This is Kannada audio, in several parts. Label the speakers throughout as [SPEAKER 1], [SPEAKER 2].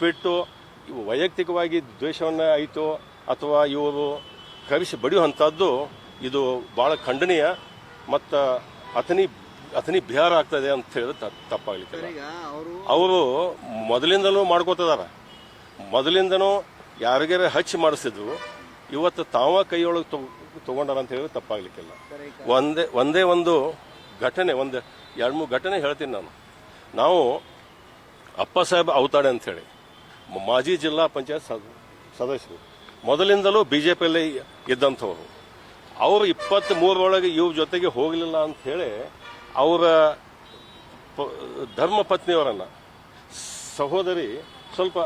[SPEAKER 1] ಬಿಟ್ಟು ಇವು ವೈಯಕ್ತಿಕವಾಗಿ ದ್ವೇಷವನ್ನ ಆಯಿತು ಅಥವಾ ಇವರು ಕವಿಸಿ ಬಡಿಯುವಂಥದ್ದು ಇದು ಭಾಳ ಖಂಡನೀಯ ಮತ್ತು ಅತನಿ ಅತನಿ ಬಿಹಾರ ಆಗ್ತದೆ ಅಂತ ಹೇಳಿದ್ರೆ ತಪ್ಪಾಗಲಿಕ್ಕೆ ತಪ್ಪಾಗ್ಲಿಕ್ಕಿಲ್ಲ.
[SPEAKER 2] ಅವರು
[SPEAKER 1] ಅವರು ಮೊದಲಿಂದಲೂ ಮಾಡ್ಕೋತದಾರ. ಮೊದಲಿಂದನೂ ಯಾರಿಗಾರ ಹಚ್ಚಿ ಮಾಡಿಸಿದ್ರು ಇವತ್ತು ತಾವ ಕೈಯೊಳಗೆ ತಗೊಂಡಾರ ಅಂತ ಹೇಳಿದ್ರೆ ತಪ್ಪಾಗಲಿಕ್ಕಿಲ್ಲ. ಒಂದೇ ಒಂದೇ ಒಂದು ಘಟನೆ ಒಂದು ಎರಡು ಮೂರು ಘಟನೆ ಹೇಳ್ತೀನಿ ನಾನು. ನಾವು ಅಪ್ಪ ಸಾಹೇಬ್ ಅವತಾಡೆ ಅಂತ ಹೇಳಿ ಮಾಜಿ ಜಿಲ್ಲಾ ಪಂಚಾಯತ್ ಸದ- ಸದಸ್ಯರು. ಮೊದಲಿಂದಲೂ ಬಿ ಜೆ ಪಿಯಲ್ಲಿ ಇದ್ದಂಥವ್ರು. ಅವರು ಇಪ್ಪತ್ತ್ ಮೂರರೊಳಗೆ ಇವ್ರ ಜೊತೆಗೆ ಹೋಗಲಿಲ್ಲ ಅಂತ ಹೇಳಿ ಅವರ ಧರ್ಮ ಪತ್ನಿಯವರನ್ನು. ಸಹೋದರಿ ಸ್ವಲ್ಪ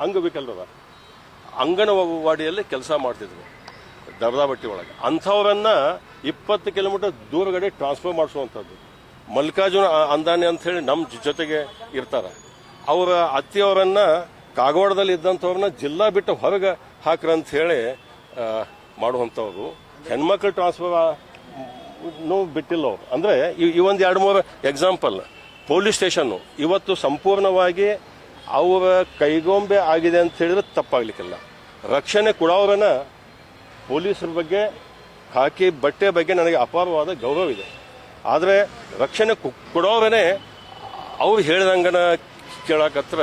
[SPEAKER 1] ಅಂಗವಿಕಲರ ಅಂಗನವಾಡಿಯಲ್ಲಿ ಕೆಲಸ ಮಾಡ್ತಿದ್ರು. ದರ್ದಾಬಟ್ಟಿ ಒಳಗೆ. ಅಂಥವ್ರನ್ನ ಇಪ್ಪತ್ತು ಕಿಲೋಮೀಟರ್ ದೂರಗಡೆ ಟ್ರಾನ್ಸ್ಫರ್ ಮಾಡಿಸುವಂಥದ್ದು. ಮಲ್ಲಿಕಾರ್ಜುನ ಅಂದಾನೆ ಅಂತ ಹೇಳಿ ನಮ್ಮ ಜೊತೆಗೆ ಇರ್ತಾರೆ. ಅವರ ಅತ್ತಿಯವರನ್ನ ಕಾಗವಾಡದಲ್ಲಿ ಇದ್ದಂಥವ್ರನ್ನ ಜಿಲ್ಲಾ ಬಿಟ್ಟು ಹೊರಗೆ ಹಾಕ್ರಂತ ಹೇಳಿ ಮಾಡುವಂಥವ್ರು. ಹೆಣ್ಮಕ್ಳು ಟ್ರಾನ್ಸ್ಫರ್ ಬಿಟ್ಟಿಲ್ಲ ಅವರು. ಅಂದ್ರೆ ಈ- ಒಂದು ಎರಡು ಮೂರು ಎಕ್ಸಾಂಪಲ್ ಪೊಲೀಸ್ ಸ್ಟೇಷನ್ನು ಇವತ್ತು ಸಂಪೂರ್ಣವಾಗಿ ಅವರ ಕೈಗೊಂಬೆ ಆಗಿದೆ ಅಂತ ಹೇಳಿದ್ರೆ ತಪ್ಪಾಗ್ಲಿಕ್ಕಿಲ್ಲ. ರಕ್ಷಣೆ ಕೊಡೋರನ್ನ ಪೊಲೀಸರ ಬಗ್ಗೆ ಹಾಕಿ ಬಟ್ಟೆ ಬಗ್ಗೆ ನನಗೆ ಅಪಾರವಾದ ಗೌರವ ಇದೆ ಆದರೆ ರಕ್ಷಣೆ ಕೊ- ಕೊಡೋರನೇ ಅವ್ರು ಹೇಳಿದಂಗನ ಕೇಳಕತ್ರ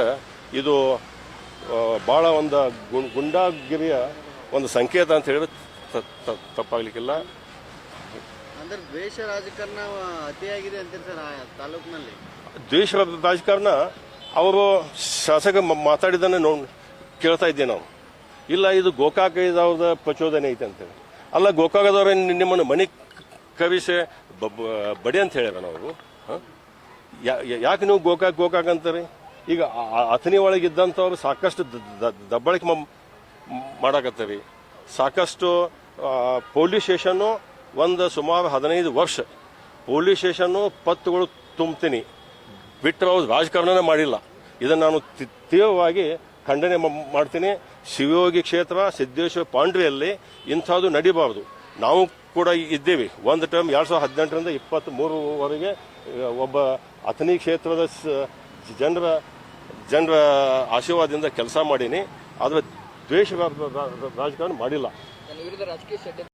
[SPEAKER 1] ಇದು ಭಾಳ ಒಂದು ಗುಂಡ ಗುಂಡಾಗಿರಿಯ ಒಂದು ಸಂಕೇತ ಅಂತ ಹೇಳಿದ್ರೆ ತಪ್ಪಾಗ್ಲಿಕ್ಕಿಲ್ಲ.
[SPEAKER 2] ಅಂದ್ರೆ ದ್ವೇಷ ರಾಜಕಾರಣ ಅತಿಯಾಗಿದೆ ಅಂತೀರಿ ಸರ್ ತಾಲೂಕಿನಲ್ಲಿ?
[SPEAKER 1] ದ್ವೇಷ ರಾಜಕಾರಣ ಅವರು ಶಾಸಕ ಮ- ಮಾತಾಡಿದ್ದನ್ನೇ ನೋಡ್ ಕೇಳ್ತಾ ಇದ್ದೀವಿ ನಾವು. ಇಲ್ಲ ಇದು ಗೋಕಾಕ ಇದಾವ್ದ ಪ್ರಚೋದನೆ ಐತೆ ಅಂತೇಳಿ ಅಲ್ಲ ಗೋಕಾಕದವ್ರೆ ನಿ- ನಿಮ್ಮನ್ನು ಮನೆ ಕವಿಸೆ ಬಡಿ ಅಂತ ಹೇಳ್ಯಾರ ನಾವು ಯಾಕೆ ನೀವು ಗೋಕಾಕ್ ಗೋಕಾಕ್ ಅಂತಾರೆ? ಈಗ ಅಥಣಿ ಒಳಗಿದ್ದಂಥವ್ರು ಸಾಕಷ್ಟು ದಬ್ಬಳಿಕೆ ಮಾಡಾಕತ್ತೀವಿ. ಸಾಕಷ್ಟು ಪೊಲೀಸ್ ಸ್ಟೇಷನ್ನು ಒಂದು ಸುಮಾರು ಹದಿನೈದು ವರ್ಷ ಪೊಲೀಸ್ ಸ್ಟೇಷನ್ನು ಪತ್ತುಗಳು ತುಂಬ್ತೀನಿ. ಬಿಟ್ಟರೆ ಅವ್ರು ರಾಜಕಾರಣನೇ ಮಾಡಿಲ್ಲ. ಇದನ್ನು ನಾನು ತೀವ್ರವಾಗಿ ಖಂಡನೆ ಮಾಡ್ತೀನಿ. ಶಿವಯೋಗಿ ಕ್ಷೇತ್ರ, ಸಿದ್ದೇಶ್ವರ ಪಾಂಡ್ರಿಯಲ್ಲಿ ಇಂಥದ್ದು ನಡಿಬಾರ್ದು. ನಾವು ಕೂಡ ಇದ್ದೇವೆ. ಒಂದು ಟರ್ಮ್ ಎರಡು ಸಾವಿರದ ಹದಿನೆಂಟರಿಂದ ಇಪ್ಪತ್ತ್ ಮೂರವರೆಗೆ ಒಬ್ಬ ಅಥಣಿ ಕ್ಷೇತ್ರದ ಜನರ ಜನರ ಆಶೀರ್ವಾದದಿಂದ ಕೆಲಸ ಮಾಡೀನಿ ಆದರೆ ದ್ವೇಷ ರಾಜಕಾರಣ ಮಾಡಿಲ್ಲ.